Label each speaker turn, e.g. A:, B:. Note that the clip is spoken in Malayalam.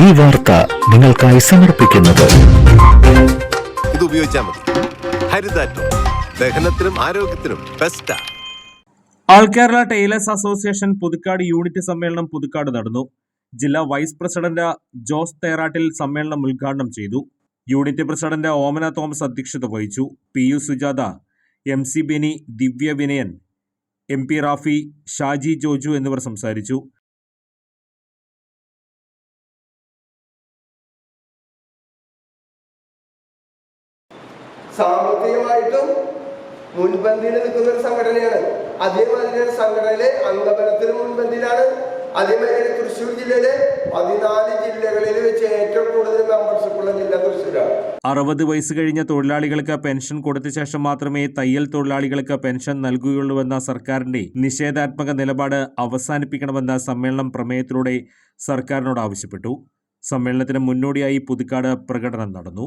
A: ഈ വാർത്ത നിങ്ങൾക്കായി സമർപ്പിക്കുന്നത്.
B: ഇത് ഉപയോഗിച്ചാൽ മതി. ഹരിതാറ്റം. ദഹനത്തിനും ആരോഗ്യത്തിനും ബെസ്റ്റാ
C: all Kerala tailors association Puthukkad unit സമ്മേളനം പുതുക്കാട് നടന്നു. ജില്ലാ വൈസ് പ്രസിഡന്റ് ജോസ് തേറാട്ടിൽ സമ്മേളനം ഉദ്ഘാടനം ചെയ്തു. യൂണിറ്റ് പ്രസിഡന്റ് ഓമന തോമസ് അധ്യക്ഷത വഹിച്ചു. P U Sujatha M C Bini Divya Vinayan M P Rafi Shaji Joju എന്നിവർ സംസാരിച്ചു.
D: സാമ്പത്തികമായിട്ടും മുൻപന്തിയിൽ നിൽക്കുന്ന ഒരു സംഘടനയാണ്. അതേമാതിരി ഒരു സംഘടനയിലെ അംഗബലത്തിലും മുൻപന്തിയിലാണ്. അതേമാതിരി തൃശ്ശൂർ ജില്ലയിലെ പതിനാല് ജില്ലകളിൽ വെച്ച് ഏറ്റവും കൂടുതൽ മെമ്പർഷിപ്പ് ഉള്ള ജില്ല തൃശ്ശൂരാണ്.
C: അറുപത് വയസ്സ് കഴിഞ്ഞ തൊഴിലാളികൾക്ക് പെൻഷൻ കൊടുത്ത ശേഷം മാത്രമേ തയ്യൽ തൊഴിലാളികൾക്ക് പെൻഷൻ നൽകുകയുള്ളൂവെന്ന സർക്കാരിന്റെ നിഷേധാത്മക നിലപാട് അവസാനിപ്പിക്കണമെന്ന സമ്മേളനം പ്രമേയത്തിലൂടെ സർക്കാരിനോട് ആവശ്യപ്പെട്ടു. സമ്മേളനത്തിന് മുന്നോടിയായി പുതുക്കാട് പ്രകടനം നടന്നു.